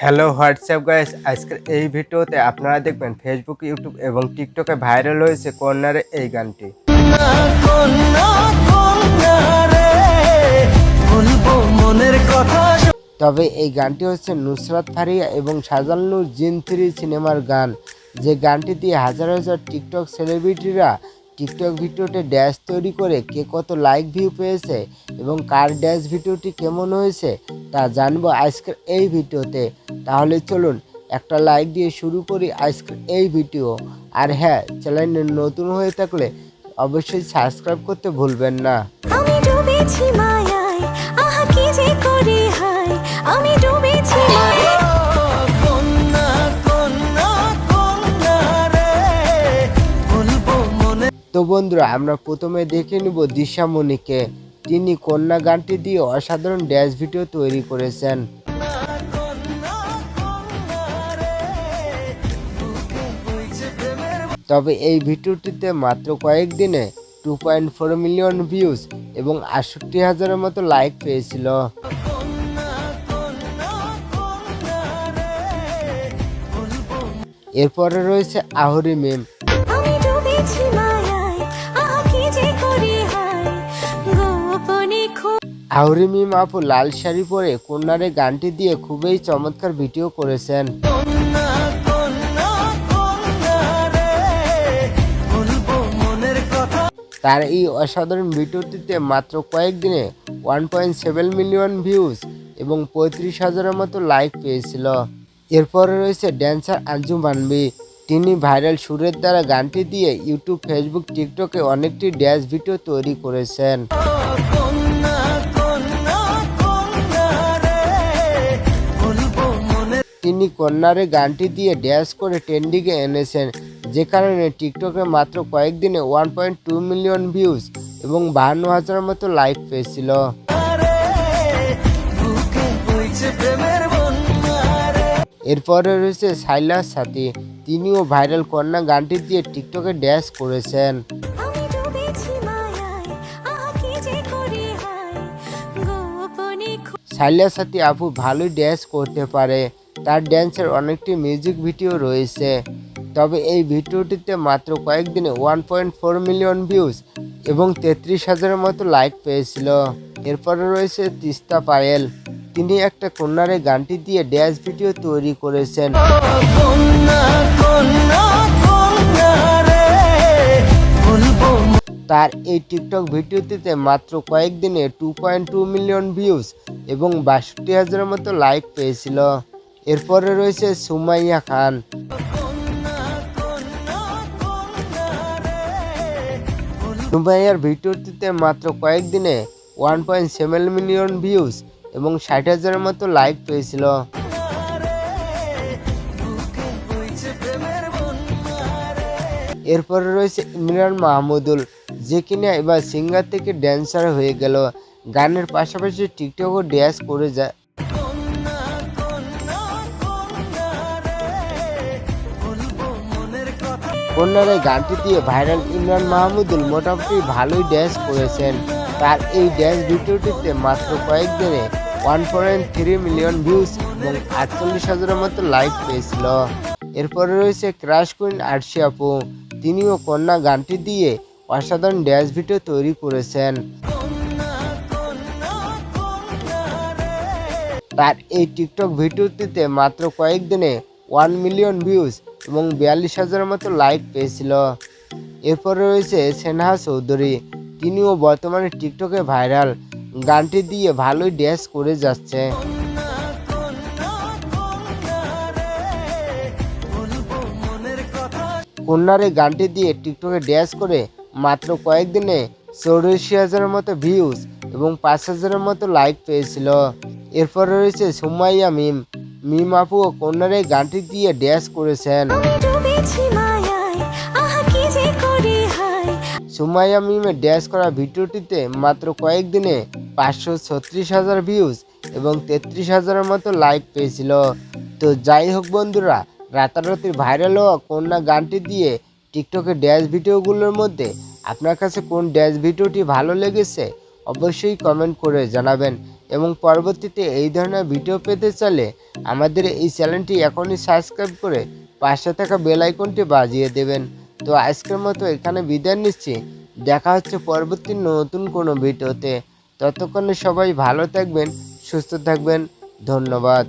Hello WhatsApp guys আজকের এই ভিডিওতে আপনারা দেখবেন ফেসবুক ইউটিউব এবং টিকটকে ভাইরাল হয়েছে কর্নারে এই গানটি। তবে এই গানটি হচ্ছে নুসরাত ফারিয়া এবং সাজানুর জিন থ্রি সিনেমার গান। যে গানটি দিয়ে হাজার হাজার টিকটক সেলিব্রিটিরা টিকটক ভিডিওতে ড্যাশ তৈরি করে কে কত লাইক ভিউ পেয়েছে এবং কার ড্যাশ ভিডিওটি কেমন হয়েছে তা জানব আজকের এই ভিডিওতে। তাহলে চলুন, একটা লাইক দিয়ে শুরু করি আজকের এই ভিডিও। আর হ্যাঁ চ্যানেল নতুন হয়ে থাকলে অবশ্যই সাবস্ক্রাইব করতে ভুলবেন না। তো বন্ধুরা, আমরা প্রথমে দেখে নিব দিশামণিকে। তিনি কন্যা গানটি দিয়ে অসাধারণ ড্যান্স ভিডিও তৈরি করেছেন। তবে এই ভিডিওটিতে মাত্র কয়েকদিনে two point four million views এবং আটষট্টি হাজারের মতো লাইক পেয়েছিল। এরপরে রয়েছে আহরি মেম আহরি মিম আপু লাল শাড়ি পরে কন্যারে গানটি দিয়ে খুবই চমৎকার ভিডিও করেছেন। তার এই অসাধারণ ভিডিওটিতে মাত্র কয়েকদিনে one point seven million views এবং পঁয়ত্রিশ হাজারের মতো লাইক পেয়েছিল। এরপরে রয়েছে ড্যান্সার আঞ্জু মানবি। তিনি ভাইরাল সুরের দ্বারা গানটি দিয়ে ইউটিউব ফেসবুক টিকটকে অনেকটি ড্যান্স ভিডিও তৈরি করেছেন। তিনি কন্যারে গানটি দিয়ে ড্যান্স করে ট্রেন্ডিংয়ে এনেছেন যে কারণে টিকটকে মাত্র কয়েকদিনে one point two million views এবং বাহান্ন হাজারের মতো লাইক পেয়েছিল। এরপরে রয়েছে সাইলাস সাথী। তিনিও ভাইরাল কন্যা গানটি দিয়ে টিকটকে ড্যান্স করেছেন। সাইলাস সাথী আপু ভালোই ড্যান্স করতে পারে। তার ড্যান্সের অনেকটি মিউজিক ভিডিও রয়েছে। তবে এই ভিডিওটিতে মাত্র কয়েকদিনে one point four million views এবং তেত্রিশ হাজারের মতো লাইক পেয়েছিল। এরপরে রয়েছে তিস্তা পায়েল। তিনি একটা কন্যারে গানটি দিয়ে ড্যান্স ভিডিও তৈরি করেছেন। তার এই টিকটক ভিডিওটিতে মাত্র কয়েকদিনে two point two million views এবং বাষট্টি হাজারের মতো লাইক পেয়েছিল। এরপরে রয়েছে সুমাইয়া খান। সুমাইয়ার ভিডিওটিতে মাত্র কয়েকদিনে one point seven million views এবং ষাট হাজারের মতো লাইক পেয়েছিল। এরপরে রয়েছে ইমরান মাহমুদুল, যে কিনা এবার সিঙ্গার থেকে ড্যান্সার হয়ে গেল। গানের পাশাপাশি টিকটকও ড্যান্স করে যায় কন্যার এই গানটি দিয়ে ভাইরাল ইমরান মাহমুদুল মোটামুটি ভালোই ড্যান্স করেছেন। তার এই ড্যান্স ভিডিওটিতে মাত্র কয়েকদিনে one point three million views এবং আটচল্লিশ হাজারের মতো লাইক পেয়েছিল। এরপরে রয়েছে ক্রাশ কুইন আরশি আপু। তিনিও কন্যা গানটি দিয়ে অসাধারণ ড্যান্স ভিডিও তৈরি করেছেন। তার এই টিকটক ভিডিওটিতে মাত্র কয়েকদিনে ওয়ান মিলিয়ন ভিউজ এবং বিয়াল্লিশ হাজারের মতো লাইক পেয়েছিল। এরপরে রয়েছে সেনহা চৌধুরী। তিনিও বর্তমানে টিকটকে ভাইরাল গানটি দিয়ে ভালোই ড্যান্স করে যাচ্ছে। কন্যার এই গানটি দিয়ে টিকটকে ড্যান্স করে মাত্র কয়েকদিনে চৌরাশি হাজারের মতো ভিউজ এবং পাঁচ হাজারের মতো লাইক পেয়েছিল। এরপর রয়েছে সুমাইয়া মিম মিম আপু ও কন্যার এই গানটি দিয়ে ড্যান্স করেছেন সুমাইয়া মিমের ড্যান্স করা ভিডিওটিতে মাত্র কয়েকদিনে পাঁচশো ছত্রিশ হাজার ভিউজ এবং তেত্রিশ হাজারের মতো লাইক পেয়েছিল। তো যাই হোক বন্ধুরা রাতারাতি ভাইরাল হওয়া কন্যা গানটি দিয়ে টিকটকে ড্যান্স ভিডিওগুলোর মধ্যে আপনার কাছে কোন ড্যান্স ভিডিওটি ভালো লেগেছে অবশ্যই কমেন্ট করে জানাবেন। এবং পরবর্তীতে এই ধরনের ভিডিও পেতে চাইলে আমাদের এই চ্যানেলটি এখনই সাবস্ক্রাইব করে পাশে থাকা বেল আইকনটি বাজিয়ে দেবেন। তো আজকের মতো এখানে বিদায় নিচ্ছি। দেখা হচ্ছে পরবর্তী নতুন কোনো ভিডিওতে ততক্ষণে সবাই ভালো থাকবেন, সুস্থ থাকবেন। ধন্যবাদ।